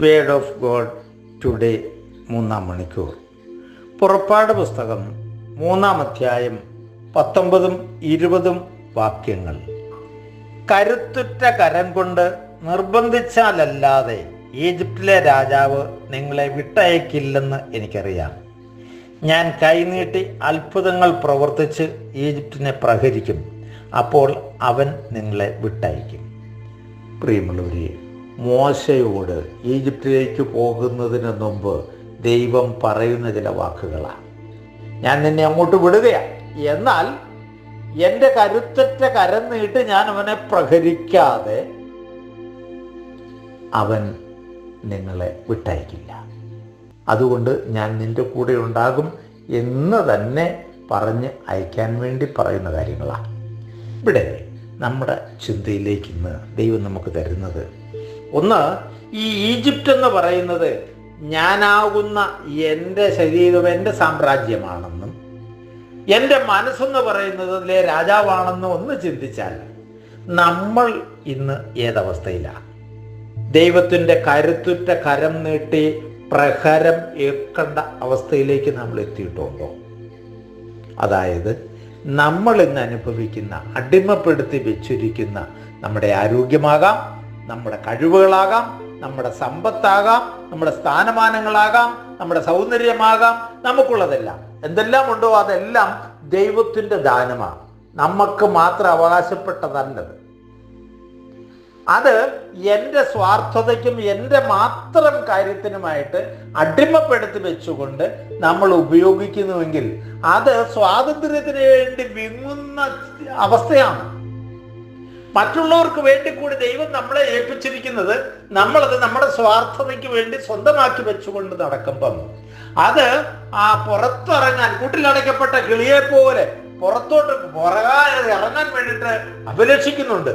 Word of God today മൂന്നാം മണിക്കൂർ. പുറപ്പാട് പുസ്തകം മൂന്നാം അധ്യായം പത്തൊമ്പതും ഇരുപതും വാക്യങ്ങൾ. കരുത്തുറ്റ കരം കൊണ്ട് നിർബന്ധിച്ചാലല്ലാതെ ഈജിപ്തിലെ രാജാവ് നിങ്ങളെ വിട്ടയക്കില്ലെന്ന് എനിക്കറിയാം. ഞാൻ കൈനീട്ടി അത്ഭുതങ്ങൾ പ്രവർത്തിച്ച് ഈജിപ്തിനെ പ്രഹരിക്കും. അപ്പോൾ അവൻ നിങ്ങളെ വിട്ടയക്കും. പ്രിയമുള്ളവരെ മോശയോട് ഈജിപ്തിലേക്ക് പോകുന്നതിന് മുമ്പ് ദൈവം പറയുന്ന ചില വാക്കുകളാണ് ഞാൻ നിന്നെ അങ്ങോട്ട് വിടുകയാണ് എന്നാൽ എന്റെ കരുത്തറ്റ കരം നീട്ട് ഞാൻ അവനെ പ്രഹരിക്കാതെ അവൻ നിങ്ങളെ വിട്ടയക്കില്ല. അതുകൊണ്ട് ഞാൻ നിന്റെ കൂടെ ഉണ്ടാകും എന്ന് തന്നെ പറഞ്ഞ് അയക്കാൻ വേണ്ടി പറയുന്ന കാര്യങ്ങളാണ് ഇവിടെ നമ്മുടെ ചിന്തയിലേക്ക് ഇന്ന് ദൈവം നമുക്ക് തരുന്നത് ഒന്ന് ഈ ഈജിപ്റ്റ് എന്ന് പറയുന്നത് ഞാനാകുന്ന എന്റെ ശരീരം എന്റെ സാമ്രാജ്യമാണെന്നും എന്റെ മനസ്സെന്ന് പറയുന്നത് പറയുന്നതിലെ രാജാവാണെന്നും ഒന്ന് ചിന്തിച്ചാൽ നമ്മൾ ഇന്ന് ഏതവസ്ഥയിലാണ്? ദൈവത്തിന്റെ കരുത്തുറ്റ കരം നീട്ടി പ്രഹരം ഏൽക്കേണ്ട അവസ്ഥയിലേക്ക് നമ്മൾ എത്തിയിട്ടുണ്ടോ? അതായത് നമ്മൾ ഇന്ന് അനുഭവിക്കുന്ന അടിമപ്പെടുത്തി വെച്ചിരിക്കുന്ന നമ്മുടെ ആരോഗ്യമാകാം നമ്മുടെ കഴിവുകളാകാം നമ്മുടെ സമ്പത്താകാം നമ്മുടെ സ്ഥാനമാനങ്ങളാകാം നമ്മുടെ സൗന്ദര്യമാകാം നമുക്കുള്ളതെല്ലാം. എന്തെല്ലാം ഉണ്ടോ അതെല്ലാം ദൈവത്തിന്റെ ദാനമാണ്. നമുക്ക് മാത്രം അവകാശപ്പെട്ടതല്ലത്. അത് എന്റെ സ്വാർത്ഥതയ്ക്കും എന്റെ മാത്രം കാര്യത്തിനുമായിട്ട് അടിമപ്പെടുത്തി വെച്ചുകൊണ്ട് നമ്മൾ ഉപയോഗിക്കുന്നുവെങ്കിൽ അത് സ്വാതന്ത്ര്യത്തിന് വേണ്ടി വിങ്ങുന്ന അവസ്ഥയാണ്. മറ്റുള്ളവർക്ക് വേണ്ടി കൂടി ദൈവം നമ്മളെ ഏൽപ്പിച്ചിരിക്കുന്നത് നമ്മളത് നമ്മുടെ സ്വാർത്ഥതയ്ക്ക് വേണ്ടി സ്വന്തമാക്കി വെച്ചുകൊണ്ട് നടക്കുമ്പം. അത് ആ പുറത്തിറങ്ങാൻ കൂട്ടിലടയ്ക്കപ്പെട്ട കിളിയെ പോലെ പുറത്തോട്ട് പുറകാതെ ഇറങ്ങാൻ വേണ്ടിയിട്ട് അഭിലഷിക്കുന്നുണ്ട്.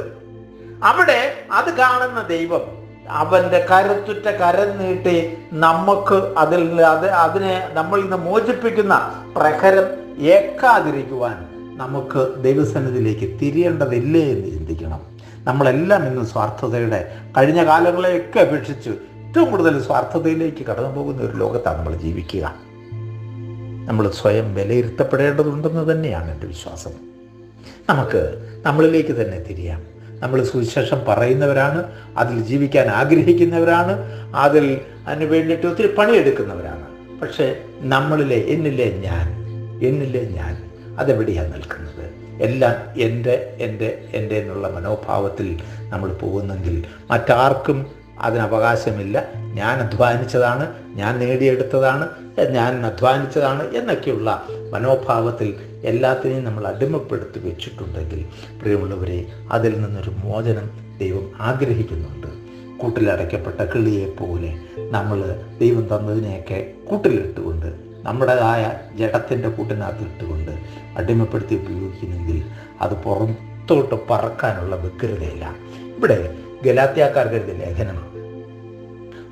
അവിടെ അത് കാണുന്ന ദൈവം അവന്റെ കരുത്തുറ്റ കരം നീട്ടി നമുക്ക് അതിൽ അത് അതിനെ നമ്മൾ ഇന്ന് മോചിപ്പിക്കുന്ന പ്രഹരം ഏക്കാതിരിക്കുവാൻ നമുക്ക് ദൈവസന്നിധിയിലേക്ക് തിരിയേണ്ടതില്ലേ എന്ന് ചിന്തിക്കണം. നമ്മളെല്ലാം ഇന്ന് സ്വാർത്ഥതയുടെ കഴിഞ്ഞ കാലങ്ങളെയൊക്കെ അപേക്ഷിച്ച് ഏറ്റവും കൂടുതൽ സ്വാർത്ഥതയിലേക്ക് കടന്നു പോകുന്ന ഒരു ലോകത്താണ് നമ്മൾ ജീവിക്കുക. നമ്മൾ സ്വയം വിലയിരുത്തപ്പെടേണ്ടതുണ്ടെന്ന് തന്നെയാണ് എന്റെ വിശ്വാസം. നമുക്ക് നമ്മളിലേക്ക് തന്നെ തിരിയാം. നമ്മൾ സുവിശേഷം പറയുന്നവരാണ് അതിൽ ജീവിക്കാൻ ആഗ്രഹിക്കുന്നവരാണ് അതിൽ അതിന് വേണ്ടിയിട്ട് ഒത്തിരി പണിയെടുക്കുന്നവരാണ്. പക്ഷേ നമ്മളിലെ എന്നിലെ ഞാൻ എന്നിലെ ഞാൻ അതെവിടെയാണ് നിൽക്കുന്നത്? എല്ലാം എന്റെ എന്റെ എന്റെ എന്നുള്ള മനോഭാവത്തിൽ നമ്മൾ പോകുന്നെങ്കിൽ മറ്റാർക്കും അതിനവകാശമില്ല. ഞാൻ അധ്വാനിച്ചതാണ് ഞാൻ നേടിയെടുത്തതാണ് ഞാൻ അധ്വാനിച്ചതാണ് എന്നൊക്കെയുള്ള മനോഭാവത്തിൽ എല്ലാത്തിനെയും നമ്മൾ അടിമപ്പെടുത്തി വെച്ചിട്ടുണ്ടെങ്കിൽ പ്രിയമുള്ളവരെ അതിൽ നിന്നൊരു മോചനം ദൈവം ആഗ്രഹിക്കുന്നുണ്ട്. കൂട്ടിലടയ്ക്കപ്പെട്ട കിളിയെപ്പോലെ നമ്മൾ ദൈവം തന്നതിനെയൊക്കെ കൂട്ടിലിട്ടുകൊണ്ട് നമ്മുടേതായ ജഡത്തിന്റെ കൂട്ടിനകത്ത് ഇട്ടുകൊണ്ട് അടിമപ്പെടുത്തി ഉപയോഗിക്കുന്നെങ്കിൽ അത് പുറത്തോട്ട് പറക്കാനുള്ള വ്യഗ്രതയില്ല ഇവിടെ ഗലാത്യാക്കാർക്ക് ലേഖനം.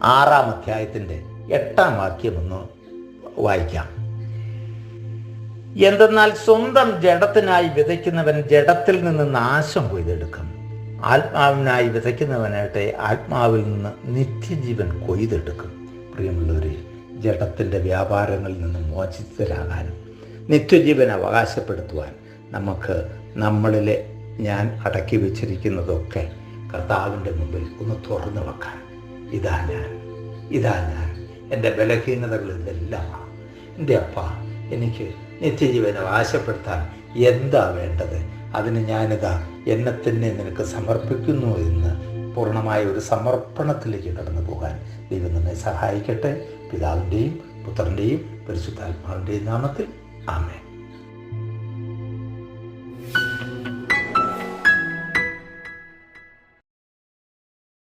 ആറാം അധ്യായത്തിന്റെ എട്ടാം വാക്യം ഒന്ന് വായിക്കാം. എന്തെന്നാൽ സ്വന്തം ജഡത്തിനായി വിതയ്ക്കുന്നവൻ ജഡത്തിൽ നിന്ന് നാശം കൊയ്തെടുക്കും. ആത്മാവിനായി വിതയ്ക്കുന്നവനായിട്ട് ആത്മാവിൽ നിന്ന് നിത്യജീവൻ കൊയ്തെടുക്കും. പ്രിയമുള്ളവരെ ജഡത്തിന്റെ വ്യാപാരങ്ങളിൽ നിന്ന് മോചിതരാകാനും നിത്യജീവൻ അവകാശപ്പെടുത്തുവാൻ നമുക്ക് നമ്മളിലെ ഞാൻ അടക്കി വെച്ചിരിക്കുന്നതൊക്കെ കർത്താവിന്റെ മുമ്പിൽ ഒന്ന് തുറന്നു വെക്കാൻ. ഇതാ ഞാൻ. ഇതാ ഞാൻ. എന്റെ ബലഹീനതകൾ ഇതെല്ലാമാണ് എന്റെ അപ്പ എനിക്ക് നിത്യജീവനെ അവകാശപ്പെടുത്താൻ എന്താ വേണ്ടത്? അതിന് ഞാനിതാ എന്നെ തന്നെ നിനക്ക് സമർപ്പിക്കുന്നു എന്ന് പൂർണമായ ഒരു സമർപ്പണത്തിലേക്ക് കടന്നു പോകാൻ ദൈവം നമ്മെ സഹായിക്കട്ടെ. പിതാവിന്റെയും പുത്രന്റെയും പരിശുദ്ധാത്മാവിന്റെയും നാമത്തിൽ Amén.